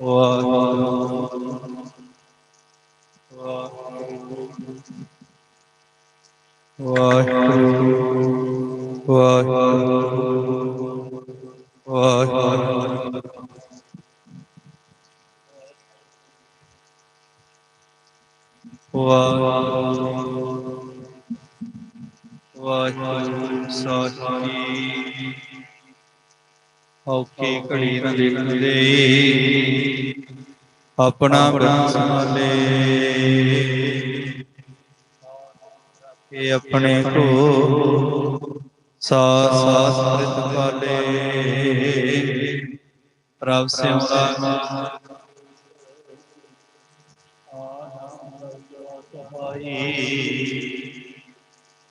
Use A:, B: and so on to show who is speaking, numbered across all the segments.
A: ਵਾਹਿਗੁਰੂ ਵਾਹਿਗੁਰੂ ਵਾਹਿਗੁਰੂ ਵਾਹਿਗੁਰੂ ਵਾਹਿਗੁਰੂ ਵਾਹਿਗੁਰੂ ਸਾਚੀ ਔਖੀ ਘੜੀ ਨ ਦੇਖਦੇ ਆਪਣਾ ਬ੍ਰਹਮ ਸੰਭਾਲੇ। ਇਹ ਆਪਣੇ ਕੋ ਸਾਥ ਸਾਥ ਪ੍ਰਿਤ ਪਾਲੇ ਪ੍ਰਭ ਸਿਮਰਾ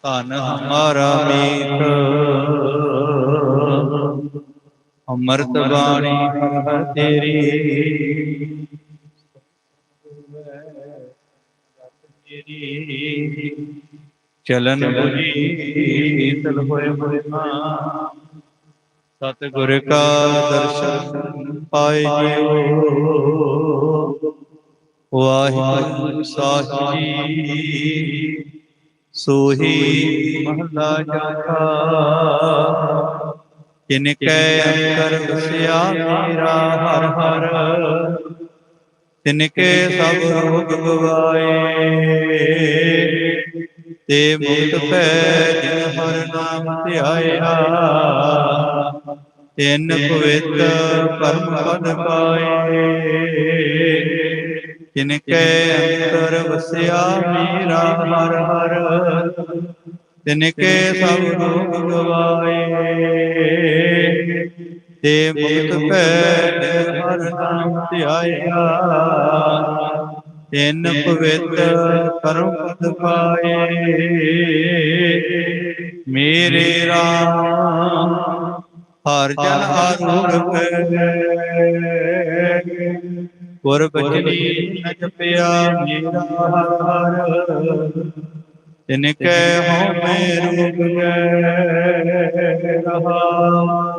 A: ਧਨ ਹਮਾਰਾ ਮੀਤ। ਅੰਮ੍ਰਿਤ ਬਾਣੀ ਹਰ ਤੇਰੀ। ਚਲਨ ਬੁਝੀ ਤਲ ਹੋਏ ਮਰਨਾ ਸਤ ਗੁਰ ਕਾ ਦਰਸ਼ਨ ਪਾਏ ਜਿਓ ਵਾਹਿਗੁਰੂ ਸਾਹਿਬ ਜੀ। ਸੋਹੀ ਮਹਲਾ ਜਾਤਾ ਜਿਨ ਕੈ ਅੰਤਰ ਵਸਿਆ ਮੇਰਾ ਹਰ ਹਰ। ਤਿਨ ਕੇ ਸਭ ਰੋਗ ਗਵਾਏ। ਤੇ ਮੁਕਤ ਭੈ ਜਿਨ ਹਰ ਨਾਮ ਧਿਆਇਆ, ਤਿਨ ਪਵਿੱਤ ਪਰਮ ਪਦ ਪਾਏ। ਜਿਨ ਕੈ ਅੰਤਰ ਵਸਿਆ ਮੇਰਾ ਹਰ ਹਰ ਤਿਨ ਕੇ ਸਭ ਰੋਗ ਗਵਾਏ। ਤੇ ਮੁਕਤ ਪੈ ਜਿਨ ਹਰ ਨਾਮ ਧਿਆਇਆ। ਤਿਨ ਪਵਿੱਤ ਪਰਮ ਪਦ ਪਾਏ। ਮੇਰੇ ਰਾਮ, ਹਰ ਜਨ ਆਰੋਗ ਗੁਰ ਬਚਨੀ ਨ ਜਪਿਆ ਮੇਰਾ ਹਰ। ਹਰ ਤਿਨ ਕੈ ਹਉ ਮੈਂ ਰੂਪ ਰਹਾ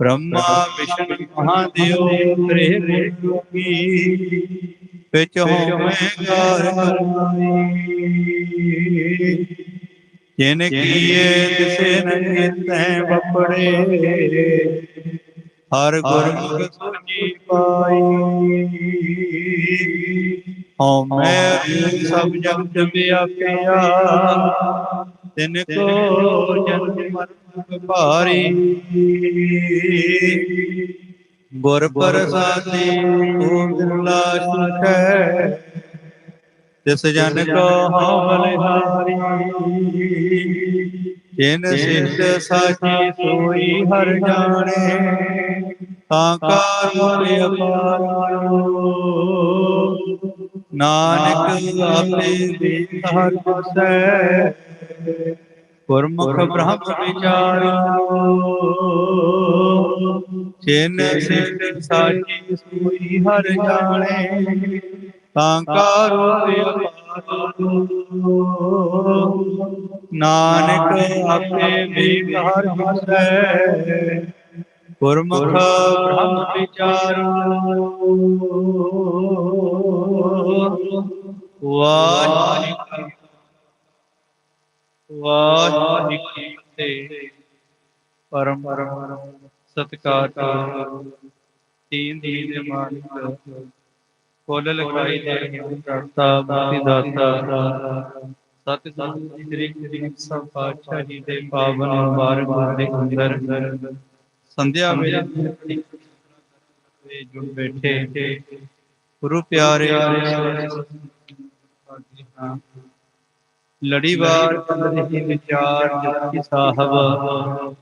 A: ਬ੍ਰਹਮਾ ਵਿਸ਼ਨੂੰ ਮਹਾਦੇਵ ਤ੍ਰੇ ਗੁਰੂਗੀ ਵਿੱਚ ਹਉ ਮੈਂ ਗਾਰ ਜਿਨ ਕੀਏ ਤਿਸੇ ਨ ਕੀਤੈ ਬਪੜੇ ਹਰ ਗੁਰਮੁਖ ਸੁਣੀ ਪਾਈ। ਹਉ ਮੈਂ ਸਭ ਜਗਤ ਵਿਆਪਿਆ ਤਿਨ ਕੋ ਜਨਮ ਮਰਨ ਭਾਰੀ। ਗੁਰ ਪ੍ਰਸਾਦੀ ਓ ਬਿਰਲਾ ਸੁਖੈ ਤਿਸ ਜਨ ਕੋ ਹਉ ਬਲਿਹਾਰੀ। ਜਿਨ ਸਿੱਧ ਸਾਚੀ ਸੋਈ ਹਰ ਜਾਣੇ, ਤਾਂ ਕਾ ਰੂਪ ਅਪਾਰੋ। ਨਾਨਕ ਆਪੇ ਵੀ ਹਰ ਵਸੈ ਗੁਰਮੁਖ ਬ੍ਰਹਮ ਵਿਚਾਰੋ। ਜਿਨ ਸਿੱਧ ਸਾਚੀ ਸੋਈ ਹਰ ਜਾਣੇ ਤਾਂ ਕਾ ਅਪਾਰੋ ਨਾਨਕ ਆਪੇ ਵੀ ਹਰ ਵਸੈ ਗੁਰਮੁਖ ਬ੍ਰਹਮ ਵਿਚਾਰੋ। ਵਾਹਿਗੁਰੂ। ਵਾਹਿਗੁਰੂ ਤੇ ਪਰਮ ਪਰਮ ਸਤਕਾਰ ਤੀਨ ਦੀ ਦੇ ਮਾਲਿਕ ਕੋਲ ਲਖਾਈ ਦੇ ਕਰਤਾ ਮੁਕਤੀ ਦਾਤਾ। ਸਤਿਗੁਰੂ ਜੀ ਸ੍ਰੀ ਗੁਰੂ ਸਾਹਿਬ ਪਾਤਸ਼ਾਹ ਜੀ ਦੇ ਪਾਵਨ ਮੁਬਾਰਕ ਦੇ ਅੰਦਰ ਸੰਧਿਆ ਵੇਲੇ ਤੇ ਜੁੜ ਬੈਠੇ। ਗੁਰੂ ਪਿਆਰੇ ਲੜੀਵਾਰ ਕੰਦਰੀ ਵਿਚਾਰ ਜਪਜੀ ਸਾਹਿਬ।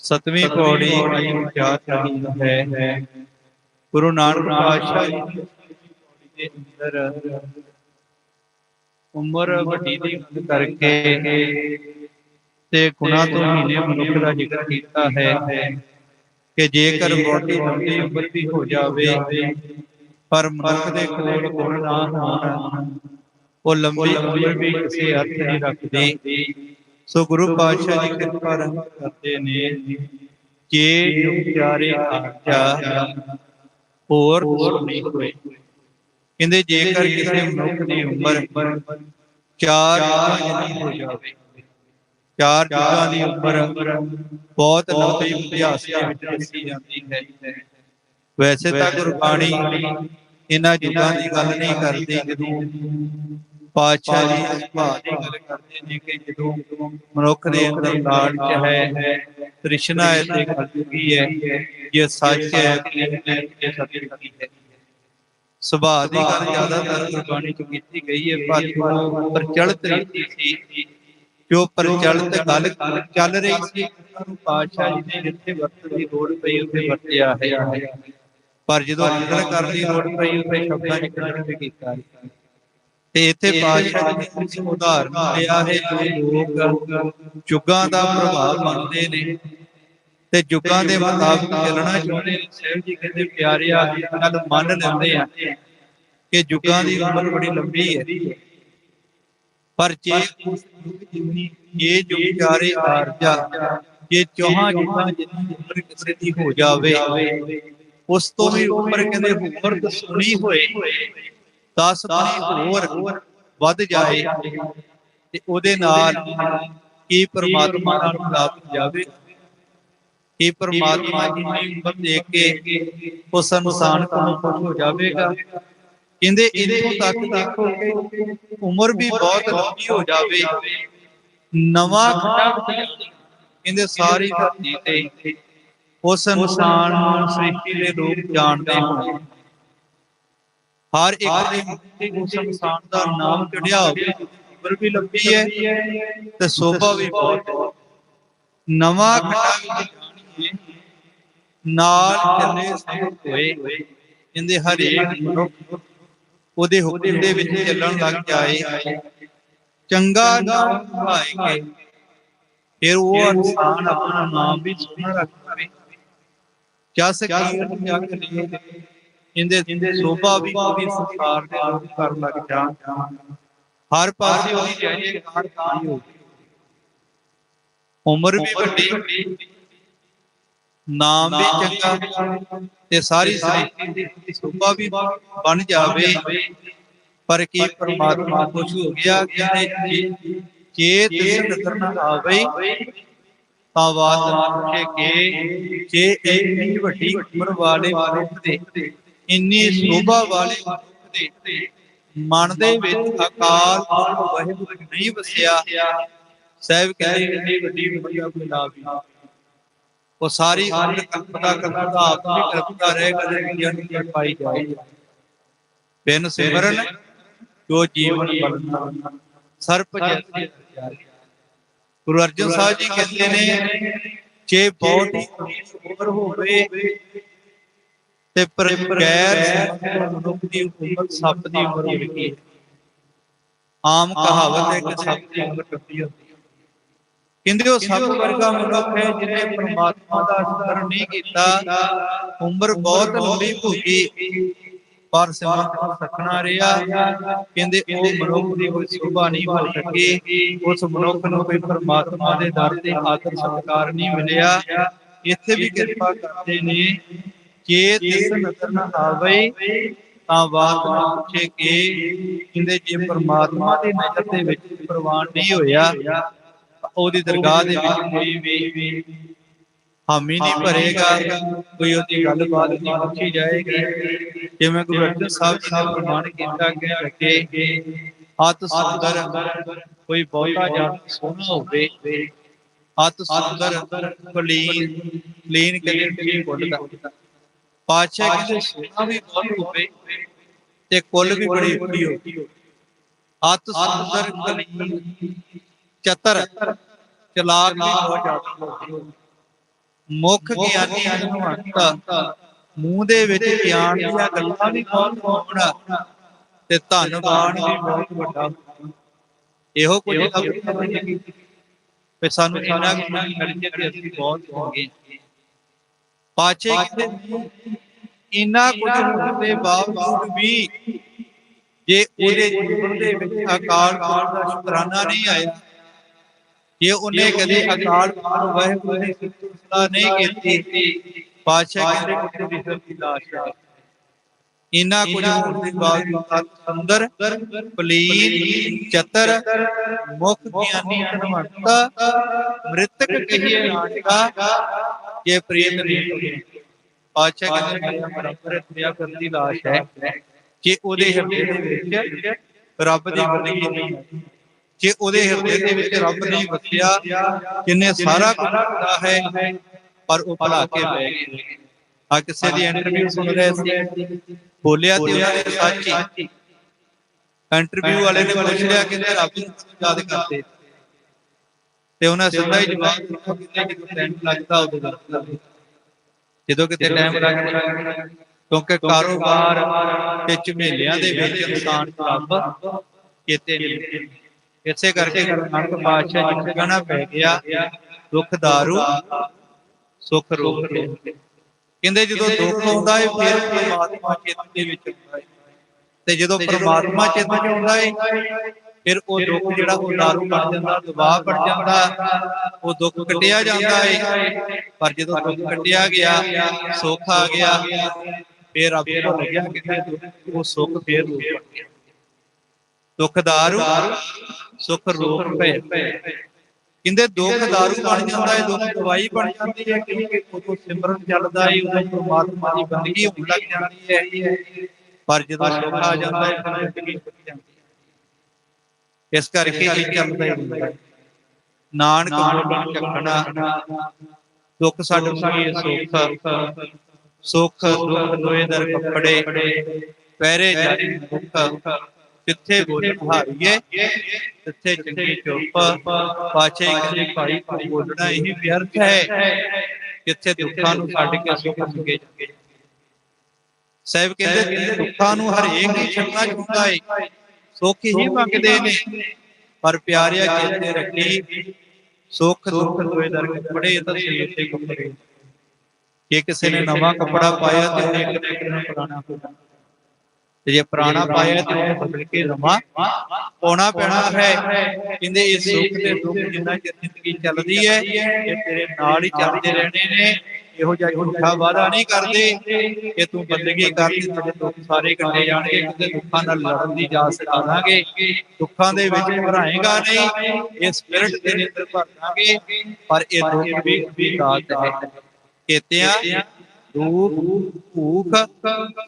A: ਸਤਵੀਂ ਪੌੜੀ ਦੀ ਵਿਚਾਰ ਰਹੀ ਹੈ। ਗੁਰੂ ਨਾਨਕ ਪਾਤਸ਼ਾਹ ਜੀ ਦੇ ਅੰਦਰ ਉਮਰ ਵੱਡੀ ਦੀ ਗੱਲ ਕਰਕੇ ਤੇ ਗੁਣਾ ਤੋਂ ਮਹੀਨੇ ਮਨੁੱਖ ਦਾ ਜ਼ਿਕਰ ਕੀਤਾ ਹੈ ਕਿ ਜੇਕਰ ਬੋਡੀ ਲੰਬੀ ਉਮਰ ਵੀ ਹੋ ਜਾਵੇ, ਪਰ ਮਨੁੱਖ ਦੇ ਕੋਲ ਗੁਣ ਨਾ ਹੋਣ ਉਹ ਲੰਬੀ ਉਮਰ ਵੀ ਕਿਸੇ ਅਰਥ ਨਹੀਂ ਰੱਖਦੀ। ਸੋ ਗੁਰੂ ਪਾਤਸ਼ਾਹ ਜੀ ਕਿਰਪਾ ਰਹਿਮ ਕਰਦੇ ਨੇ ਜੇ ਜੋ ਪਿਆਰੇ ਆਚਾ ਹੋਰ ਹੋਰ ਨਹੀਂ ਹੋਏ। ਕਹਿੰਦੇ ਜੇਕਰ ਕਿਸੇ ਮਨੁੱਖ ਦੀ ਉਮਰ ਚਾਰ ਜਿੰਨੀ ਹੋ ਜਾਵੇ। ਚਾਰ ਯੁੱਗਾਂ ਦੀ ਉਮਰ ਬਹੁਤ ਲੰਬੀ ਇਤਿਹਾਸ ਦੇ ਵਿੱਚ ਦੱਸੀ ਜਾਂਦੀ ਹੈ। ਵੈਸੇ ਤਾਂ ਗੁਰਬਾਣੀ ਇਹਨਾਂ ਯੁੱਗਾਂ ਦੀ ਗੱਲ ਨਹੀਂ ਕਰਦੀ ਜਦੋਂ ਪਾਤਸ਼ਾਹ ਜੀ ਇਸ ਭਾਅ ਦੀ ਗੱਲ ਕਰਦੇ ਨੇ ਕਿ ਜਦੋਂ ਮਨੁੱਖ ਦੇ ਅੰਦਰ ਲਾਲਚ ਹੈ ਤ੍ਰਿਸ਼ਨਾ ਹੈ ਤੇ ਕਲਯੁਗੀ ਹੈ ਇਹ ਸੱਚ ਹੈ ਕਿ ਇਹ ਸਤਿ ਹੈ। ਸੁਭਾਅ ਦੀ ਗੱਲ ਜ਼ਿਆਦਾਤਰ ਗੁਰਬਾਣੀ ਚ ਕੀਤੀ ਗਈ ਹੈ ਪਰ ਜੋ ਪ੍ਰਚਲਿਤ ਰੀਤੀ ਸੀ ਜੋ ਪ੍ਰਚਲਿਤ ਗੱਲ ਚੱਲ ਰਹੀ ਸੀ ਉਹਨਾਂ ਨੂੰ ਪਾਤਸ਼ਾਹ ਜੀ ਨੇ ਜਿੱਥੇ ਵਰਤਣ ਦੀ ਲੋੜ ਪਈ ਉੱਥੇ ਵਰਤਿਆ ਹੈ। ਪਰ ਜਦੋਂ ਅੰਦਰ ਕਰਨ ਦੀ ਲੋੜ ਪਈ ਉੱਥੇ ਸ਼ਬਦਾਂ ਚ ਕੱਢਣ ਤੇ ਕੀਤਾ। ਤੇ ਇੱਥੇ ਪਾਤਸ਼ਾਹ ਨੇ ਇਸ ਉਦਾਹਰਨ ਲਿਆ ਹੈ ਜੋ ਲੋਕ ਯੁੱਗਾਂ ਦਾ ਪ੍ਰਭਾਵ ਮੰਨਦੇ ਨੇ ਤੇ ਯੁੱਗਾਂ ਦੇ ਮੁਤਾਬਕ ਚੱਲਣਾ ਚਾਹੁੰਦੇ ਨੇ। ਸਹਿਬ ਜੀ ਕਹਿੰਦੇ ਪਿਆਰਿਆ ਗੱਲ ਮੰਨ ਲੈਂਦੇ ਆ ਕਿ ਯੁੱਗਾਂ ਦੀ ਉਮਰ ਬੜੀ ਲੰਬੀ ਹੈ। ਪਰ ਜੇ ਜਿੰਨੀ ਇਹ ਜੋ ਵਿਚਾਰੇ ਆਰਜਾ ਜੇ ਚੋਹਾਂ ਯੁੱਗਾਂ ਜਿੰਨੀ ਉਮਰ ਕਿਸੇ ਦੀ ਹੋ ਜਾਵੇ ਉਸ ਤੋਂ ਵੀ ਉਮਰ ਕਹਿੰਦੇ ਉਮਰ ਦਸੂਣੀ ਹੋਏ। 10 ਬਣੀ ਹੋਰ ਵੱਧ ਜਾਏ ਤੇ ਉਹਦੇ ਨਾਲ ਕੀ ਪਰਮਾਤਮਾ ਨਾਲ ਪ੍ਰਾਪਤ ਜਾਵੇ? ਕਿ ਪਰਮਾਤਮਾ ਦੀ ਉਮਰ ਦੇਖ ਕੇ ਉਸ ਇਨਸਾਨ ਕੋਲੋਂ ਖੁਸ਼ ਹੋ ਜਾਵੇਗਾ? ਕਹਿੰਦੇ ਇਥੋਂ ਤੱਕ ਦੇਖੋ ਕਿ ਉਮਰ ਵੀ ਬਹੁਤ ਲੰਬੀ ਹੋ ਜਾਵੇ। ਨਵਾਂ ਖੜਾ ਕਹਿੰਦੇ ਸਾਰੀ ਧਰਤੀ ਤੇ ਉਸ ਇਨਸਾਨ ਸ੍ਰਿਸ਼ਟੀ ਦੇ ਲੋਕ ਜਾਣਦੇ ਹੋਣ ਹਰ ਇੱਕ ਤੇ ਉਸ ਇਨਸਾਨ ਦਾ ਨਾਮ ਚੜਿਆ ਹੋਵੇ ਉਮਰ ਵੀ ਲੰਬੀ ਹੈ ਤੇ ਸੋਭਾ ਵੀ ਬਹੁਤ ਹੈ। ਨਵਾਂ ਖੜਾ ਵਿੱਚ ਜਾਣੀਏ ਨਾਲ ਚੱਲੇ ਸਭ ਹੋਏ। ਕਹਿੰਦੇ ਹਰੇਕ ਮਨੁੱਖ ਉਹਦੇ ਹੁਕਮ ਦੇ ਵਿੱਚ ਚੱਲਣ ਲੱਗ ਜਾਏ। ਚੰਗਾ ਨਾਮ ਭਾਏਗੇ। ਫਿਰ ਉਹ ਇਨਸਾਨ ਆਪਣਾ ਨਾਮ ਵੀ ਸੋਹਣਾ ਰੱਖੇ ਜਸ ਕੀ ਜਗ ਲਈ ਇਹਦੇ ਸੋਭਾ ਵੀ ਕੋਈ ਸੰਸਾਰ ਦੇ ਲੋਕ ਕਰਨ ਲੱਗ ਜਾਣ। ਹਰ ਪਾਸੇ ਉਹਦੀ ਜੈ ਜੈਕਾਰ ਤਾਂ ਹੋ ਉਮਰ ਵੀ ਵੱਡੀ। ਨਾਮ ਵੀ ਚੰਗਾ। ਤੇ ਸਾਰੀ ਸ੍ਰਿਸ਼ਟੀ ਦੀ ਸੋਭਾ ਵੀ ਬਣ ਜਾਵੇ। ਪਰ ਕੀ ਪਰਮਾਤਮਾ ਖੁਸ਼ ਹੋ ਗਿਆ ਕਿ ਜੇ ਤਿਸ ਨਜ਼ਰ ਨਾ ਆਵੇ ਬਾਤ ਪੁੱਛੇ ਕਿ ਜੇ ਇੰਨੀ ਵੱਡੀ ਉਮਰ ਵਾਲੇ ਮਨੁੱਖ ਦੇ ਇੰਨੀ ਸੋਭਾ ਵਾਲੇ ਮਨੁੱਖ ਦੇ ਮਨ ਦੇ ਵਿੱਚ ਅਕਾਲ ਪੁਰਖ ਵਾਹਿਗੁਰੂ ਨਹੀਂ ਵਸਿਆ। ਸਹਿਬ ਕਹਿੰਦੇ ਇੰਨੀ ਵੱਡੀ ਉਮਰ ਦਾ ਕੋਈ ਲਾਭ ਨਹੀਂ ਉਹ ਸਾਰੀ ਉਮਰ ਕਲਪਦਾ ਕਲਪਦਾ ਆਪ ਵੀ ਕਲਪਦਾ ਰਹੇ ਕਦੇ ਵਿਗਿਆਨ ਦੀ ਪਾਈ ਜਾਏ। ਬਿਨ ਸਿਮਰਨ ਜੋ ਜੀਵਨ ਬਲਨਾ ਸਰਪ ਜੈਸੇ ਗੁਰੂ ਅਰਜਨ ਸਾਹਿਬ ਜੀ ਕਹਿੰਦੇ ਨੇ ਜੇ ਬਹੁਤ ਹੀ ਉਮਰ ਹੋਵੇ ਤੇ ਪਰ ਗੈਰ ਮਨੁੱਖ ਦੀ ਉਮਰ ਸੱਪ ਦੀ ਉਮਰ ਹੁੰਦੀ ਹੈ। ਆਮ ਕਹਾਵਤ ਹੈ ਕਿ ਸੱਪ ਦੀ ਉਮਰ ਕੱਟੀ ਹੁੰਦੀ ਹੈ। ਕਹਿੰਦੇ ਉਹ ਸੱਪ ਵਰਗਾ ਮਨੁੱਖ ਹੈ ਜਿਹਨੇ ਪ੍ਰਮਾਤਮਾ ਦਾ ਸ਼ੁਕਰ ਨਹੀਂ ਕੀਤਾ ਉਮਰ ਬਹੁਤ ਲੰਬੀ ਭੋਗੀ ਪਰ ਸਿਮਰਨ ਨੂੰ ਸਖਣਾ ਰਿਹਾ। ਕਹਿੰਦੇ ਉਹ ਮਨੁੱਖ ਦੀ ਕੋਈ ਸੋਭਾ ਨਹੀਂ ਹੋ ਸਕੀ। ਉਸ ਮਨੁੱਖ ਨੂੰ ਕੋਈ ਪ੍ਰਮਾਤਮਾ ਦੇ ਦਰ ਤੇ ਆਦਰ ਸਤਕਾਰ ਨਹੀਂ ਮਿਲਿਆ। ਇੱਥੇ ਵੀ ਕਿਰਪਾ ਕਰਦੇ ਨੇ। ਕਿ ਤਿਸ ਨਜ਼ਰ ਨਾ ਆਵੇ ਤਾਂ ਬਾਤ ਨਾ ਪੁੱਛੇ ਕਿ ਕਹਿੰਦੇ ਜੇ ਪ੍ਰਮਾਤਮਾ ਦੀ ਨਜ਼ਰ ਦੇ ਵਿੱਚ ਪ੍ਰਵਾਨ ਨਹੀਂ ਹੋਇਆ ਉਹਦੀ ਦਰਗਾਹ ਦੇ ਵਿੱਚ ਕੋਈ ਵੀ ਹਾਮੀ ਨਹੀਂ ਭਰੇਗਾ ਕੋਈ ਉਹਦੀ ਗੱਲਬਾਤ ਨਹੀਂ ਪੁੱਛੀ ਜਾਏਗੀ। ਜਿਵੇਂ ਗੁਰੂ ਅਰਜਨ ਸਾਹਿਬ ਜੀ ਨੇ ਪ੍ਰਮਾਣ ਕੀਤਾ ਕਿ ਲੱਗੇ ਅਤ ਸੁੰਦਰ ਕੋਈ ਬਹੁਤਾ ਜਨ ਸੋਹਣਾ ਹੋਵੇ ਅਤ ਸੁੰਦਰ ਕਲੀਨ ਕਲੀਨ ਕਹਿੰਦੇ ਠੀਕ ਬੋਲਦਾ ਪਾਤਸ਼ਾਹ ਕਹਿੰਦੇ ਸੋਹਣਾ ਵੀ ਬਹੁਤ ਹੋਵੇ ਤੇ ਕੁੱਲ ਵੀ ਬੜੀ ਉੱਚੀ ਹੋਵੇ ਅਤ ਸੁੰਦਰ ਕਲੀਨ ਚਤਰ ਚਲਾਕ ਵੀ ਬਹੁਤ ਜ਼ਿਆਦਾ ਮੁੱਖ ਗਿਆਨੀ ਹਨੂਮੰਤ ਮੂੰਹ ਦੇ ਵਿੱਚ ਗਿਆਨ ਦੀਆਂ ਗੱਲਾਂ ਵੀ ਬਹੁਤ ਹੋਣ ਤੇ ਧੰਨਵਾਨ ਵੀ ਬਹੁਤ ਵੱਡਾ ਇਹੋ ਕੁਝ ਸਾਨੂੰ ਇੰਨਾ ਕੁ ਮਿਲ ਜੇ ਤੇ ਅਸੀਂ ਬਹੁਤ ਹੋ ਗਏ ਪਾਛੇ ਕਿਤੇ ਇੰਨਾ ਕੁਝ ਹੋਣ ਦੇ ਬਾਵਜੂਦ ਵੀ ਜੇ ਉਹਦੇ ਜੀਵਨ ਦੇ ਵਿੱਚ ਅਕਾਲ ਪੁਰਖ ਦਾ ਸ਼ੁਕਰਾਨਾ ਨਹੀਂ ਆਇਆ ਜੇ ਉਹਨੇ ਕਦੇ ਅਕਾਲ ਪੁਰਖ ਵਾਹਿਗੁਰੂ ਦੀ ਸਿਫਤ ਸਲਾਹ ਨਹੀਂ ਕੀਤੀ ਪਾਤਸ਼ਾਹ ਕਹਿੰਦੇ ਕਿ ਦੀ ਸਭ ਦੀ ਲਾਸ਼ ਹੈ ਇਨਾ ਕੁਝ ਹੋਣ ਦੇ ਬਾਵਜੂਦ ਅਤ ਸੁੰਦਰ ਪਲੀਨ ਚਤਰ ਮੁਖ ਗਿਆਨੀ ਧਨਵੰਤ ਮ੍ਰਿਤਕ ਕਹੀਏ ਨਾਟਕਾ ਜੇ ਪ੍ਰੀਤ ਨਹੀਂ ਪਾਤਸ਼ਾਹ ਕਹਿੰਦੇ ਮੇਰਾ ਪਰੰਪਰਾ ਤੁਰਿਆ ਕਰਦੀ ਲਾਸ਼ ਹੈ ਕਿ ਉਹਦੇ ਹਿਰਦੇ ਦੇ ਵਿੱਚ ਰੱਬ ਦੀ ਬੰਦਗੀ ਨਹੀਂ ਹੈ। ਜੇ ਉਹਦੇ ਹਿਰਦੇ ਦੇ ਵਿੱਚ ਰੱਬ ਨਹੀਂ ਵਸਿਆ ਜਿਨੇ ਸਾਰਾ ਕੁਝ ਕੀਤਾ ਹੈ ਪਰ ਉਹ ਭੁਲਾ ਕੇ ਬਹਿ ਗਏ। ਆ ਕਿਸੇ ਦੀ ਇੰਟਰਵਿਊ ਸੁਣ ਰਹੇ ਸੀ। ਬੋਲਿਆ ਤੇ ਉਹਨਾਂ ਨੇ ਸੱਚ ਹੀ। ਇੰਟਰਵਿਊ ਵਾਲੇ ਨੇ ਪੁੱਛ ਲਿਆ ਕਹਿੰਦੇ ਰੱਬ ਨੂੰ ਯਾਦ ਕਰਦੇ। ਤੇ ਉਹਨਾਂ ਸਿੱਧਾ ਹੀ ਜਵਾਬ ਦਿੱਤਾ ਕਿ ਜਦੋਂ ਟਾਈਮ ਲੱਗਦਾ ਉਦੋਂ ਲੱਗਦਾ ਜਦੋਂ ਕਿਤੇ ਟਾਈਮ ਲੱਗਦਾ ਕਿਉਂਕਿ ਕਾਰੋਬਾਰ ਤੇ ਝਮੇਲਿਆਂ ਦੇ ਵਿੱਚ ਇਨਸਾਨ ਰੱਬ ਕਿਤੇ ਨਹੀਂ। ਇਸੇ ਕਰਕੇ ਗੁਰੂ ਨਾਨਕ ਪਾਤਸ਼ਾਹ ਜੀ ਨੂੰ ਕਹਿਣਾ ਪੈ ਗਿਆ ਦੁੱਖ ਦਾਰੂ ਸੁੱਖ ਰੋਗ ਕਹਿੰਦੇ ਜਦੋਂ ਦੁੱਖ ਆਉਂਦਾ ਹੈ ਫਿਰ ਪਰਮਾਤਮਾ ਚਿੱਤ ਦੇ ਵਿੱਚ ਹੁੰਦਾ ਹੈ ਤੇ ਜਦੋਂ ਪਰਮਾਤਮਾ ਚਿੱਤ ਵਿੱਚ ਹੁੰਦਾ ਹੈ ਫਿਰ ਉਹ ਦੁੱਖ ਜਿਹੜਾ ਉਹ ਦਾਰੂ ਬਣ ਜਾਂਦਾ ਦਬਾਅ ਬਣ ਜਾਂਦਾ ਉਹ ਦੁੱਖ ਕੱਟਿਆ ਜਾਂਦਾ ਹੈ ਪਰ ਜਦੋਂ ਦੁੱਖ ਕੱਟਿਆ ਗਿਆ ਸੁੱਖ ਆ ਗਿਆ ਫਿਰ ਨੂੰ ਲੱਗਿਆ ਕਿ ਉਹ ਸੁੱਖ ਫੇਰ ਰੂਪ ਬਣ ਗਿਆ। ਦੁੱਖ ਦਾਰੂ ਸੁੱਖ ਰੂਪ ਭੈ ਕਹਿੰਦੇ ਦੁੱਖ ਦਾਰੂ ਬਣ ਜਾਂਦਾ ਹੈ ਦੁੱਖ ਦਵਾਈ ਬਣ ਜਾਂਦੀ ਹੈ ਕਿ ਉਦੋਂ ਸਿਮਰਨ ਚੱਲਦਾ ਹੈ ਉਦੋਂ ਪਰਮਾਤਮਾ ਦੀ ਬੰਦਗੀ ਹੋਣ ਲੱਗ ਜਾਂਦੀ ਹੈ ਪਰ ਜਦੋਂ ਸੁੱਖ ਆ ਜਾਂਦਾ ਹੈ ਫਿਰ ਜ਼ਿੰਦਗੀ ਟੁੱਟ ਜਾਂਦੀ ਇਸ ਕਰਕੇ ਇਹ ਚੱਲਦਾ ਹੀ ਹੁੰਦਾ ਹੈ? ਨਾਨਕ ਮੋਢੀ ਚੱਕਣਾ। ਦੁੱਖ ਛੱਡ ਮੁਕੀਏ ਸੁੱਖ। ਸੁੱਖ। ਦੁੱਖ ਦੋਏ ਦਰ ਕੱਪੜੇ। ਪਹਿਰੇ ਜਾਰੀ ਦੁੱਖ। ਕਿੱਥੇ ਬੋਲਣ ਹਾਰੀਏ ਤਿੱਥੇ ਚੰਗੀ ਚੁੱਪ। ਪਾਛੇ ਕਹਿੰਦੇ ਭਾਈ ਤੂੰ ਬੋਲਣਾ ਇਹ ਵਿਅਰਥ ਹੈ। ਕਿੱਥੇ ਦੁੱਖਾਂ ਨੂੰ ਛੱਡ ਕੇ ਸੁੱਖ ਮੰਗੇ ਜਾਂਦੇ ਸਾਹਿਬ ਕਹਿੰਦੇ ਦੁੱਖਾਂ ਨੂੰ ਹਰੇਕ ਹੀ ਛੱਡਣਾ ਚਾਹੁੰਦਾ ਹੈ ਸੁੱਖ ਹੀ ਮੰਗਦੇ ਨੇ। ਪਰ ਪਿਆਰਿਆ ਕਹਿੰਦੇ ਰੱਖੀ ਸੁੱਖ ਦੁੱਖ ਦੋਏ ਦਰ ਕੱਪੜੇ ਤਾਂ ਸਰੀਰ ਦੇ ਕੱਪੜੇ। ਜੇ ਕਿਸੇ ਨੇ ਨਵਾਂ ਕੱਪੜਾ ਪਾਇਆ ਤੇ ਉਹਨੇ ਇੱਕ ਨਾ ਦਿਨ ਪੁਰਾਣਾ ਹੋਣਾ ਤੇ ਜੇ ਪੁਰਾਣਾ ਪਾਇਆ ਤੇ ਉਹਨੂੰ ਬਦਲ ਕੇ ਨਵਾਂ ਪਾਉਣਾ ਪੈਣਾ ਹੈ। ਕਹਿੰਦੇ ਇਹ ਸੁੱਖ ਤੇ ਦੁੱਖ ਜਿੰਨਾ ਚਿਰ ਜ਼ਿੰਦਗੀ ਚੱਲਦੀ ਹੈ ਇਹ ਤੇਰੇ ਨਾਲ ਹੀ ਚੱਲਦੇ ਰਹਿਣੇ ਨੇ। ਇਹੋ ਜਿਹਾ ਝੂਠਾ ਵਾਦਾ ਨਹੀਂ ਕਰਦੇ ਕਿ ਤੂੰ ਬੰਦਗੀ ਕਰ ਤੇ ਦੁੱਖ ਸਾਰੇ ਕੱਟੇ ਜਾਣਗੇ ਕਿਤੇ ਦੁੱਖਾਂ ਨਾਲ ਲੜਨ ਦੀ ਜਾ ਸਿਖਾਵਾਂਗੇ ਦੁੱਖਾਂ ਦੇ ਵਿੱਚ ਭਰਾਏਗਾ ਨਹੀਂ ਇਹ ਸਪਿਰਿਟ ਦੇ ਅੰਦਰ ਭਰਾਂਗੇ ਪਰ ਇਹ ਦੁੱਖ ਵੀ ਵੀ ਦਾਤ ਹੈ। ਕੇਤਿਆਂ ਰੂਪ ਭੂਖ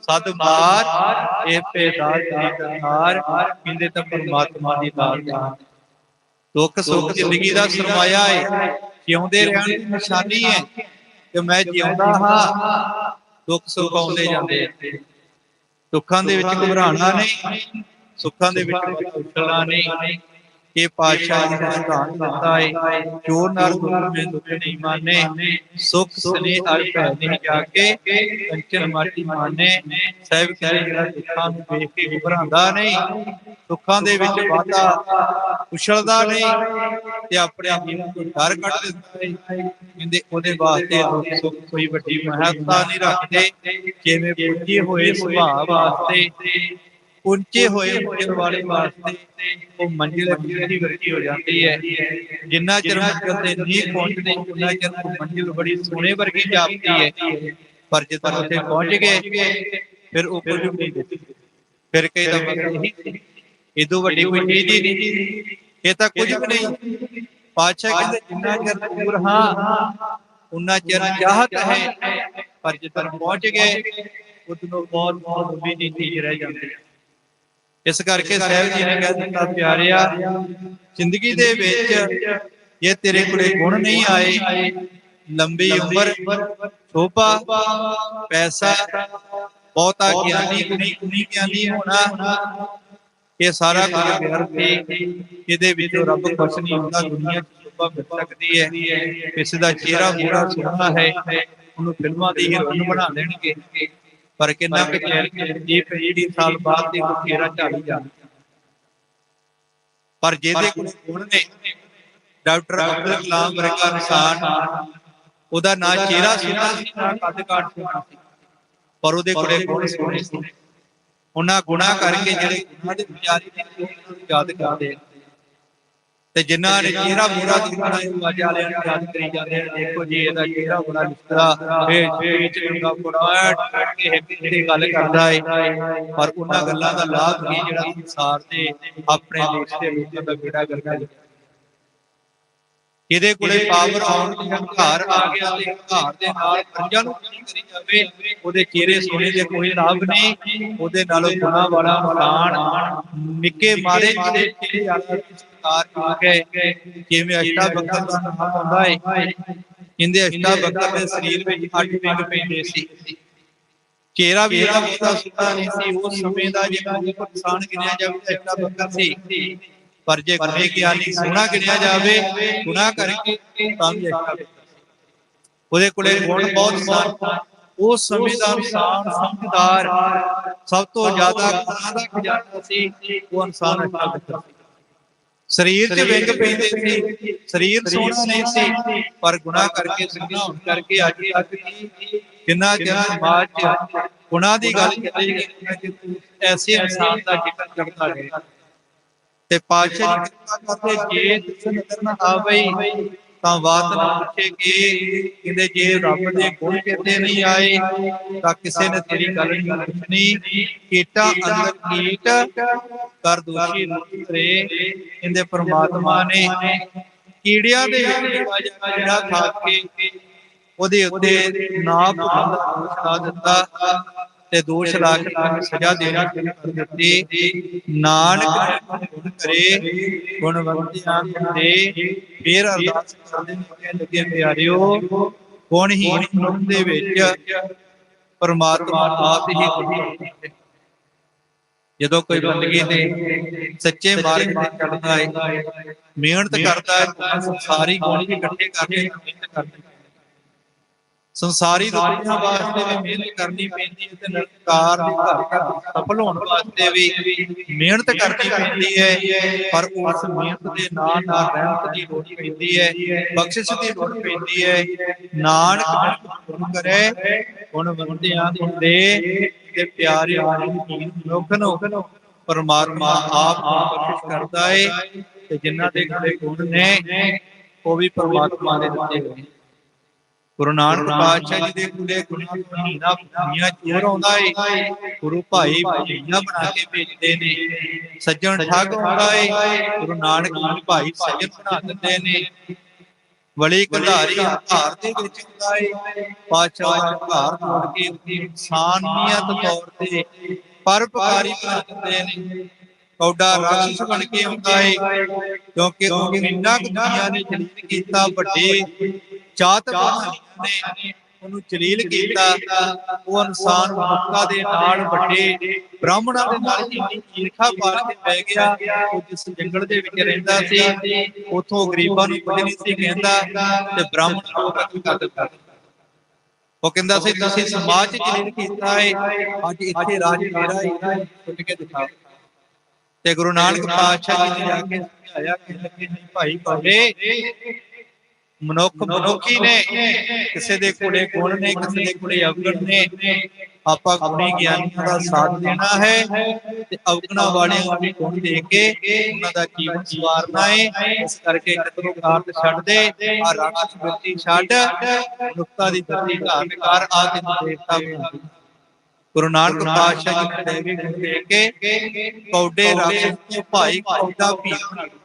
A: ਸਦ ਮਾਰ ਇਹ ਪੇਦਾਰ ਦੀ ਕਰਨਾਰ ਕਹਿੰਦੇ ਤਾਂ ਪਰਮਾਤਮਾ ਦੀ ਦਾਤ ਹੈ। ਦੁੱਖ ਸੁੱਖ ਜ਼ਿੰਦਗੀ ਦਾ ਸਰਮਾਇਆ ਹੈ। ਜਿਉਂਦੇ ਰਹਿਣ ਦੀ ਨਿਸ਼ਾਨੀ ਹੈ। ਕਿ ਮੈਂ ਜਿਉਂਦਾ ਹਾਂ ਦੁੱਖ ਸੁੱਖ ਆਉਂਦੇ ਜਾਂਦੇ ਦੁੱਖਾਂ ਦੇ ਵਿੱਚ ਘਬਰਾਣਾ ਨਹੀਂ ਸੁੱਖਾਂ ਦੇ ਵਿੱਚ ਉਛਲਣਾ ਨਹੀਂ। ਇਹ ਪਾਤਸ਼ਾਹ ਜੀ ਸਿਧਾਂਤ ਦਿੱਤਾ ਹੈ ਚੋਰ ਨਾਲ ਦੁੱਖ ਮੈਂ ਦੁੱਖ ਨਹੀਂ ਮਾਨੇ, ਸੁਖ ਸਨੇ ਅਰ ਭੈ ਨਹੀਂ ਜਾ ਕੰਚਨ ਮਾਟੀ ਮਾਨੇ। ਸਾਹਿਬ ਕਹਿੰਦੇ ਜਿਹੜਾ ਦੁੱਖਾਂ ਨੂੰ ਵੇਖ ਕੇ ਘਬਰਾਉਂਦਾ ਨਹੀਂ, ਦੁੱਖਾਂ ਦੇ ਵਿੱਚ ਵਾਦਾ ਉਛਲਦਾ ਨਹੀਂ ਤੇ ਆਪਣੇ ਜੀਵਨ ਤੋਂ ਡਰ ਕੱਢ ਦਿੰਦਾ ਹੈ ਕਹਿੰਦੇ ਉਹਦੇ ਵਾਸਤੇ ਦੁੱਖ ਸੁੱਖ ਕੋਈ ਵੱਡੀ ਮਹੱਤਤਾ ਨਹੀਂ ਰੱਖਦੇ। ਜਿਵੇਂ ਪੁੱਜੇ ਹੋਏ ਸੁਭਾਅ ਵਾਸਤੇ ਉੱਚੇ ਹੋਏ ਮੰਜ਼ਿਲ ਵਾਲੇ ਵਾਸਤੇ ਉਹ ਮੰਜ਼ਿਲ ਦੀ ਵਰਗੀ ਹੋ ਜਾਂਦੀ ਹੈ ਜਿੰਨਾ ਚਿਰ ਮੰਜ਼ਿਲ ਤੇ ਨਹੀਂ ਪਹੁੰਚਦੇ ਉਨਾ ਚਿਰ ਉਹ ਮੰਜ਼ਿਲ ਬੜੀ ਸੋਹਣੇ ਵਰਗੀ ਜਾਪਦੀ ਹੈ ਪਰ ਜਦੋਂ ਉੱਥੇ ਪਹੁੰਚ ਗਏ ਫਿਰ ਉਹ ਕੁਝ ਨਹੀਂ ਦਿਖਦੀ ਫਿਰ ਕਈ ਦਾ ਮਤਲਬ ਇਹ ਇਦੋਂ ਵੱਡੀ ਕੋਈ ਚੀਜ਼ ਹੀ ਨਹੀਂ ਇਹ ਤਾਂ ਕੁਝ ਵੀ ਨਹੀਂ ਪਾਤਸ਼ਾਹ ਕਹਿੰਦੇ ਜਿੰਨਾ ਚਿਰ ਦੂਰ ਹਾਂ ਉਨਾ ਚਿਰ ਚਾਹਤ ਹੈ ਪਰ ਜਦੋਂ ਪਹੁੰਚ ਗਏ ਉਦੋਂ ਬਹੁਤ ਬਹੁਤ ਲੰਬੀ ਚੀਜ਼ ਰਹਿ ਜਾਂਦੀ ਹੈ ਇਸ ਕਰਕੇ ਸਾਹਿਬ ਜੀ ਨੇ ਕਹਿ ਦਿੱਤਾ ਪਿਆਰਿਆ ਜ਼ਿੰਦਗੀ ਦੇ ਵਿੱਚ ਜੇ ਤੇਰੇ ਕੋਲੇ ਗੁਣ ਨਹੀਂ ਆਏ। ਲੰਬੀ ਉਮਰ ਸ਼ੋਭਾ ਪੈਸਾ ਬਹੁਤਾ ਗਿਆਨੀ ਗੁਣੀ ਗੁਣੀ ਗਿਆਨੀ ਹੋਣਾ ਇਹ ਸਾਰਾ ਕੁਝ ਵਿਅਰਥ ਹੈ ਇਹਦੇ ਵਿੱਚੋਂ ਰੱਬ ਖੁਸ਼ ਨਹੀਂ ਹੁੰਦਾ ਦੁਨੀਆ ਸ਼ੋਭਾ ਮਿਲ ਸਕਦੀ ਹੈ। ਕਿਸੇ ਦਾ ਚਿਹਰਾ ਬੁਰਾ ਸੋਹਣਾ ਹੈ। ਉਹਨੂੰ ਫਿਲਮਾਂ ਦੀ ਹੀਰੋਇਨ ਬਣਾ ਦੇਣਗੇ ਪਰ ਕਿੰਨਾ ਕੁ ਚੈਨ ਜੀ ਜਿਹੜੀ ਸਾਲ ਬਾਅਦ ਦੀ ਫੇਰਾ ਝਾੜੀ ਜਾਂਦੀ ਪਰ ਜਿਹਦੇ ਕੋਲ ਗੁਣ ਨੇ ਡਾਕਟਰ ਅਬਦੁਲ ਕਲਾਮ ਵਰਗਾ ਇਨਸਾਨ ਉਹਦਾ ਨਾ ਚਿਹਰਾ ਸੋਹਣਾ ਸੀ ਨਾ ਕੱਦ ਕਾਠ ਸੋਹਣਾ ਸੀ। ਪਰ ਉਹਦੇ ਕੋਲੇ ਗੁਣ ਸੋਹਣੇ ਸੀ। ਉਹਨਾਂ ਗੁਣਾ ਕਰਕੇ ਜਿਹੜੇ ਗੁਣਾਂ ਦੇ ਵਿਚਾਰੀ ਨੇ ਯਾਦ ਕਰਦੇ ਤੇ ਜਿਨ੍ਹਾਂ ਨੇ ਚਿਹਰਾ ਪੂਰਾ ਦਿਖਾਣਾ ਇਹ ਵਾਜ ਵਾਲਿਆਂ ਨੂੰ ਯਾਦ ਕਰੀ ਜਾਂਦੇ ਨੇ ਦੇਖੋ ਜੀ ਇਹਦਾ ਚਿਹਰਾ ਬੜਾ ਲਿਖਦਾ ਇਹ ਵਿੱਚ ਚੰਗਾ ਟੱਟ ਕੇ ਇੱਕ ਤੇ ਗੱਲ ਕਰਦਾ ਏ। ਪਰ ਉਹਨਾਂ ਗੱਲਾਂ ਦਾ ਲਾਭ ਕੀ ਜਿਹੜਾ ਸੰਸਾਰ ਦੇ ਆਪਣੇ ਦੇਸ਼ ਦੇ ਲੋਕਾਂ ਦਾ ਬੇੜਾ ਕਰਦਾ ਇਹਦੇ ਕੋਲੇ ਪਾਵਰ ਆਉਣ ਦੀ ਹੰਕਾਰ ਆ ਗਿਆ ਤੇ ਹੰਕਾਰ ਦੇ ਨਾਲ ਪੰਜਾਂ ਨੂੰ ਕੀ ਕਰੀ ਜਾਵੇ ਉਹਦੇ ਚਿਹਰੇ ਸੋਨੇ ਦੇ ਕੋਈ ਲਾਭ ਨਹੀਂ ਉਹਦੇ ਨਾਲੋਂ ਗੁਨਾ ਵਾਲਾ ਮਲਾਨ ਨਿੱਕੇ ਮਾਰੇ ਜਿਹੜੇ ਚਿਹਰੇ ਵਾਲਾ ਸੰਸਕਾਰ ਹੋ ਗਏ ਜਿਵੇਂ ਅਸ਼ਟਾ ਬੱਕਰ ਦਾ ਨਾਮ ਆਉਂਦਾ ਹੈ ਇਹਦੇ ਅਸ਼ਟਾ ਬੱਕਰ ਦੇ ਸਰੀਰ ਵਿੱਚ ਅੱਠ ਵਿੰਗ ਪੈਂਦੇ ਸੀ। ਚਿਹਰਾ ਵੀ ਇਹਦਾ ਬਹੁਤਾ ਸੁੱਤਾ ਨਹੀਂ ਸੀ ਉਸ ਸਮੇਂ ਦਾ ਜੇ ਕੋਈ ਇਨਸਾਨ ਗਿਣਿਆ ਜਾਵੇ ਅਸ਼ਟਾ ਬੱਕਰ ਸੀ। ਪਰ ਜੇ ਗੁਨੇ ਗਿਆਨੀ ਸੋਹਣਾ ਗਿਣਿਆ ਜਾਵੇ ਗੁਨਾਹ ਕਰਕੇ ਤਾਂ ਵੀ ਬੱਕਰ ਉਹਦੇ ਕੋਲੇ ਗੁਣ ਬਹੁਤ ਸਨ ਉਸ ਸਮੇਂ ਦਾ ਇਨਸਾਨ ਸਮਝਦਾਰ ਸਭ ਤੋਂ ਜ਼ਿਆਦਾ ਗੁਨਾਹ ਦਾ ਖਜ਼ਾਨਾ ਸੀ ਉਹ ਇਨਸਾਨ ਬੱਕਰ ਸੀ। ਸਰੀਰ 'ਚ ਵਿੰਗ ਪੈਂਦੇ ਸੀ ਸਰੀਰ ਸੋਹਣਾ ਨਹੀਂ ਸੀ ਪਰ ਗੁਨਾਹ ਕਰਕੇ ਸੰਗਣਾ ਹੋਣ ਕਰਕੇ ਅੱਜ ਤੱਕ ਜਿੰਨਾ ਜਿੰਨਾ ਸਮਾਜ 'ਚ ਗੁਨਾਹ ਦੀ ਗੱਲ ਚੱਲੇਗੀ ਕਿ ਤੂੰ ਐਸੇ ਇਨਸਾਨ ਦਾ ਜ਼ਿਕਰ ਕਰਦਾ ਰਹੇ। ਤੇ ਪਾਤਸ਼ਾਹ ਜੀ ਕਿਰਪਾ ਕਰਦੇ ਜੇ ਤੁਸ ਨਜ਼ਰ ਨਾ ਆਵੇ ਤਾਂ ਬਾਤ ਨਾ ਪੁੱਛੇ ਕਿ ਕਹਿੰਦੇ ਜੇ ਰੱਬ ਦੇ ਗੁਣ ਕਿਤੇ ਨਹੀਂ ਆਏ ਤਾਂ ਕਿਸੇ ਨੇ ਤੇਰੀ ਗੱਲ ਨਹੀਂ ਪੁੱਛਣੀ ਕੀਟਾ ਅੰਦਰ ਕੀਟ ਕਰ ਦੋਸ਼ੀ ਰੇ ਇਹਦੇ ਪ੍ਰਮਾਤਮਾ ਨੇ ਕੀੜਿਆਂ ਦੇ ਕੀੜਾ ਖਾ ਕੇ ਉਹਦੇ ਉੱਤੇ ਨਾ ਭੁੱਲਣ ਦਾ ਦੋਸ਼ ਲਾ ਦਿੱਤਾ। ਤੇ ਦੋਸ਼ ਲਾ ਕੇ ਸਜ਼ਾ ਦੇਣਾ ਸ਼ੁਰੂ ਕਰ ਦਿੱਤੀ। ਨਾਨਕ ਗੁਣ ਕਰੇ, ਗੁਣਵੰਤਿਆਂ ਦੇ ਫੇਰ ਅਰਦਾਸ ਕਰਦੇ ਨੇ ਲੱਗੇ ਪਿਆਰਿਓ ਗੁਣਹੀਨ ਮਨੁੱਖ ਦੇ ਵਿੱਚ ਪਰਮਾਤਮਾ ਆਪ ਹੀ ਗੁਣ ਜਦੋਂ ਕੋਈ ਬੰਦਗੀ ਤੇ ਸੱਚੇ ਮਾਰਗ ਤੇ ਚੱਲਦਾ ਹੈ, ਮਿਹਨਤ ਕਰਦਾ ਹੈ, ਤਾਂ ਗੁਣ ਇਕੱਠੇ ਕਰਕੇ ਮਿਹਨਤ ਕਰਦਾ ਹੈ। ਸੰਸਾਰੀ ਦੁਨੀਆ ਵਾਸਤੇ ਵੀ ਮਿਹਨਤ ਕਰਨੀ ਪੈਂਦੀ ਹੈ ਤੇ ਨਿਰੰਕਾਰ ਦੇ ਘਰ ਘਰ ਸਫਲ ਹੋਣ ਵਾਸਤੇ ਵੀ ਮਿਹਨਤ ਕਰਨੀ ਪੈਂਦੀ ਹੈ ਪਰ ਉਸ ਮਿਹਨਤ ਦੇ ਨਾਲ ਨਾਲ ਰਹਿਮਤ ਦੀ ਲੋੜ ਪੈਂਦੀ ਹੈ ਬਖਸ਼ਿਸ਼ ਦੀ ਲੋੜ ਪੈਂਦੀ ਹੈ ਨਾਨਕ ਗੁਣ ਕਰੇ ਗੁਣ ਬੰਦਿਆਂ ਦੇ ਤੇ ਪਿਆਰੇ ਮਨੁੱਖ ਨੂੰ ਪਰਮਾਤਮਾ ਆਪ ਬਖਸ਼ਿਸ਼ ਕਰਦਾ ਹੈ ਤੇ ਜਿਨ੍ਹਾਂ ਦੇ ਗੁਣ ਨੇ ਉਹ ਵੀ ਪਰਮਾਤਮਾ ਦੇ ਦਿੱਤੇ ਹੋਏ ਗੁਰੂ ਨਾਨਕ ਪਾਤਸ਼ਾਹ ਜੀ ਦੇ ਕੋਲੇ ਗੁਣਾ ਮਹੀਨਾ ਦੁਨੀਆ ਚੋਰ ਆਉਂਦਾ ਏ ਗੁਰੂ ਭਾਈ ਭਜੀਆ ਬਣਾ ਕੇ ਭੇਜਦੇ ਨੇ ਸੱਜਣ ਠੱਗ ਆਉਂਦਾ ਏ ਗੁਰੂ ਨਾਨਕ ਜੀ ਭਾਈ ਸੱਜਣ ਬਣਾ ਦਿੰਦੇ ਨੇ। ਵਲੀ ਕੰਧਾਰੀ ਹੰਕਾਰ ਦੇ ਵਿੱਚ ਹੁੰਦਾ ਏ ਪਾਤਸ਼ਾਹ ਦਾ ਹੰਕਾਰ ਤੋੜ ਕੇ ਇਨਸਾਨੀਅਤ ਤੌਰ ਤੇ ਪਰਪਕਾਰੀ ਬਣਾ ਦਿੰਦੇ ਨੇ। ਕੌਡਾ ਰਾਖਸ਼ ਬਣ ਕੇ ਹੁੰਦਾ ਏ ਕਿਉਂਕਿ ਉਹ ਇੰਨਾ ਕੁ ਦੁਨੀਆ ਨੇ ਜਲੀਲ ਕੀਤਾ ਵੱਡੇ ਚਾਤ ਬਣਾ ਨੇ ਉਹਨੂੰ। ਜਲੀਲ ਕੀਤਾ ਉਹ ਇਨਸਾਨ ਮਨੁੱਖਤਾ ਦੇ ਨਾਲ ਵੱਡੇ ਬ੍ਰਾਹਮਣਾਂ ਦੇ ਨਾਲ ਇੰਨੀ ਈਰਖਾ ਪਾਲ ਕੇ ਪੈ ਗਿਆ। ਉਹ ਜਿਸ ਜੰਗਲ ਦੇ ਵਿੱਚ ਰਹਿੰਦਾ ਸੀ ਉਥੋਂ ਗਰੀਬਾਂ ਨੂੰ ਕੁਝ ਨਹੀਂ ਸੀ ਕਹਿੰਦਾ ਤੇ ਬ੍ਰਾਹਮਣ ਨੂੰ ਕਤਲ ਕਰ ਦਿੱਤਾ। ਉਹ ਕਹਿੰਦਾ ਸੀ ਤੁਸੀਂ ਸਮਾਜ 'ਚ ਜਲੀਲ ਕੀਤਾ ਹੈ ਅੱਜ ਇੱਥੇ ਰਾਜ ਮੇਰਾ ਹੈ ਸੁਣ ਕੇ ਦਿਖਾਓ ਤੇ ਗੁਰੂ ਨਾਨਕ ਪਾਤਸ਼ਾਹ ਜੀ ਨੇ ਜਾ ਕੇ ਸਮਝਾਇਆ ਕਿ ਲੱਗੇ ਨਹੀਂ ਭਾਈ ਬਾਬੇ ਮਨੁੱਖ ਮਨੁੱਖੀ ਨੇ ਕਿਸੇ ਦੇ ਕੋਲੇ ਗੁਣ ਨੇ ਕਿਸੇ ਦੇ ਕੋਲੇ ਅਵਗੁਣ ਨੇ ਆਪਾਂ ਗੁਣੀ ਗਿਆਨੀਆਂ ਦਾ ਸਾਥ ਦੇਣਾ ਹੈ ਤੇ ਅਵਗੁਣਾ ਵਾਲਿਆਂ ਨੂੰ ਵੀ ਗੁਣ ਦੇ ਕੇ ਉਹਨਾਂ ਦਾ ਜੀਵਨ ਸਵਾਰਨਾ ਹੈ ਇਸ ਕਰਕੇ ਕਤਰੋ ਕਾਰਤ ਛੱਡ ਦੇ ਆ ਰਾਖਸ਼ ਬਿਰਤੀ ਛੱਡ ਮਨੁੱਖਤਾ ਦੀ ਧਰਤੀ ਧਾਰਨ ਕਰ ਆ ਕੇ ਦੇਵਤਾ ਬਣਾ। ਗੁਰੂ ਨਾਨਕ ਪਾਤਸ਼ਾਹ ਜੀ ਨੇ ਦੇਵੀ ਗੁਣ ਦੇ ਕੇ ਕੌਡੇ ਰਾਖਸ਼ ਤੋਂ ਭਾਈ ਕੌਡਾ ਬਣਾ ਦਿੱਤਾ।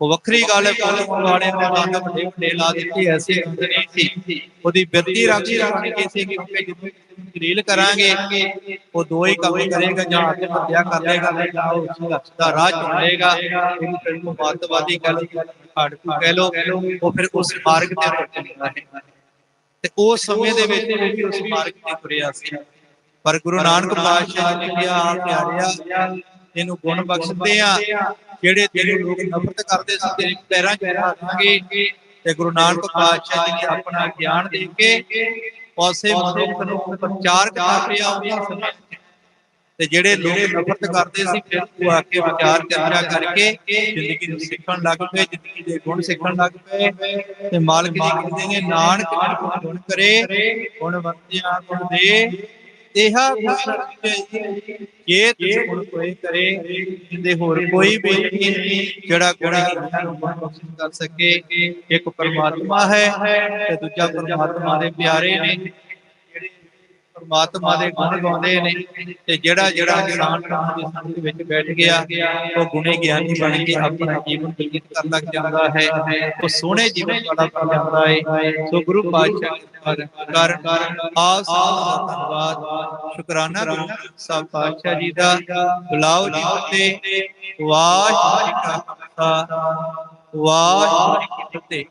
A: ਉਹ ਵੱਖਰੀ ਗੱਲ ਹੈ ਕੋਲ ਵਾਲੇ ਨੇ ਦੰਦ ਵੱਡੇ ਵੱਡੇ ਲਾ ਦਿੱਤੀ, ਐਸੀ ਗੱਲ ਸੀ। ਉਹਦੀ ਬਿਰਤੀ ਰਾਖੀ ਰੱਖਣੀ ਕਿਸੇ ਕਿ ਕਿ ਜਿੱਥੇ ਦਲੀਲ ਕਰਾਂਗੇ, ਉਹ ਦੋ ਹੀ ਕੰਮ ਕਰੇਗਾ, ਜਾਂ ਹੱਥ ਹੱਤਿਆ ਕਰ ਲੇਗਾ ਜਾਂ ਉਸ ਦਾ ਰਾਹ ਚੁਣ ਲੇਗਾ ਇਹਨੂੰ ਫਿਰ ਨੂੰ ਕਹਿ ਲੋ ਆੜਕੂ ਕਹਿ ਲੋ ਉਹ ਫਿਰ ਉਸ ਮਾਰਗ ਤੇ ਤੁਰ ਚੱਲਦਾ ਹੈ। ਤੇ ਉਸ ਸਮੇਂ ਦੇ ਵਿੱਚ ਵੀ ਉਸ ਮਾਰਗ ਤੇ ਤੁਰਿਆ ਸੀ। ਪਰ ਗੁਰੂ ਨਾਨਕ ਪਾਤਸ਼ਾਹ ਨੇ ਕਿਹਾ ਆ ਪਿਆਰਿਆ, ਇਹਨੂੰ ਗੁਣ ਬਖਸ਼ਦੇ ਆ। ਜਿਹੜੇ ਤੇਰੇ ਲੋਕ ਨਫ਼ਰਤ ਕਰਦੇ ਸੀ, ਤੇਰੇ ਪੈਰਾਂ 'ਚ ਪਾ ਤੇ ਗੁਰੂ ਨਾਨਕ ਪਾਤਸ਼ਾਹ ਜੀ ਨੇ ਆਪਣਾ ਗਿਆਨ ਦੇ ਕੇ ਉਸੇ ਮਨੁੱਖ ਨੂੰ ਪ੍ਰਚਾਰ ਕਰ ਰਿਹਾ ਉਹਨਾਂ ਸਮੇਂ ਤੇ ਜਿਹੜੇ ਲੋਕ ਨਫ਼ਰਤ ਕਰਦੇ ਸੀ, ਫਿਰ ਉਹ ਆ ਕੇ ਵਿਚਾਰ ਚਰਚਾ ਕਰਕੇ ਜ਼ਿੰਦਗੀ ਨੂੰ ਸਿੱਖਣ ਲੱਗ ਪਏ, ਜ਼ਿੰਦਗੀ ਦੇ ਗੁਣ ਸਿੱਖਣ ਲੱਗ ਪਏ ਤੇ ਮਾਲਕ ਜੀ ਕਹਿੰਦੇ ਨੇ, ਨਾਨਕ ਗੁਣ ਕਰੇ ਗੁਣ ਵਰਤਿਆ ਗੁਣ ਦੇ ਇਹਾ ਜੇ। ਤੁਸੀਂ ਗੁਣ ਕੋਈ ਕਰੇ ਜਿੰਦੇ ਹੋਰ ਕੋਈ ਵੀ ਨਹੀਂ ਜਿਹੜਾ ਗੁਣ ਨੂੰ ਬਖਸ਼ਿਸ਼ ਕਰ ਸਕੇ ਇੱਕ ਪਰਮਾਤਮਾ ਹੈ ਤੇ ਦੂਜਾ ਪਰਮਾਤਮਾ ਦੇ ਪਿਆਰੇ ਨੇ। ਪਰਮਾਤਮਾ ਦੇ ਗੁਣ ਗਾਉਂਦੇ ਨੇ ਤੇ ਜਿਹੜਾ ਜਿਹੜਾ ਇਨਸਾਨ ਨਾਮ ਦੀ ਸੰਗਤ ਵਿੱਚ ਬੈਠ ਗਿਆ, ਉਹ ਗੁਣੇ ਗਿਆਨੀ ਬਣ ਕੇ ਆਪਣਾ ਜੀਵਨ ਬਤੀਤ ਕਰਨ ਲੱਗ ਜਾਂਦਾ ਹੈ। ਉਹ ਸੋਹਣੇ ਜੀਵਨ ਵਾਲਾ ਬਣ ਜਾਂਦਾ ਹੈ ਸੋ ਗੁਰੂ ਪਾਤਸ਼ਾਹ ਕਰ ਕਰ, ਆਪ ਸਾਹਿਬ ਦਾ ਧੰਨਵਾਦ। ਸ਼ੁਕਰਾਨਾ ਗੁਰੂ ਸਾਹਿਬ ਪਾਤਸ਼ਾਹ ਜੀ ਦਾ। ਬੁਲਾਓ ਜੀ ਤੇ ਵਾਹਿਗੁਰੂ ਜੀ ਕਾ ਖਾਲਸਾ। ਵਾਹਿਗੁਰੂ ਜੀ ਕੀ ਫਤਿਹ।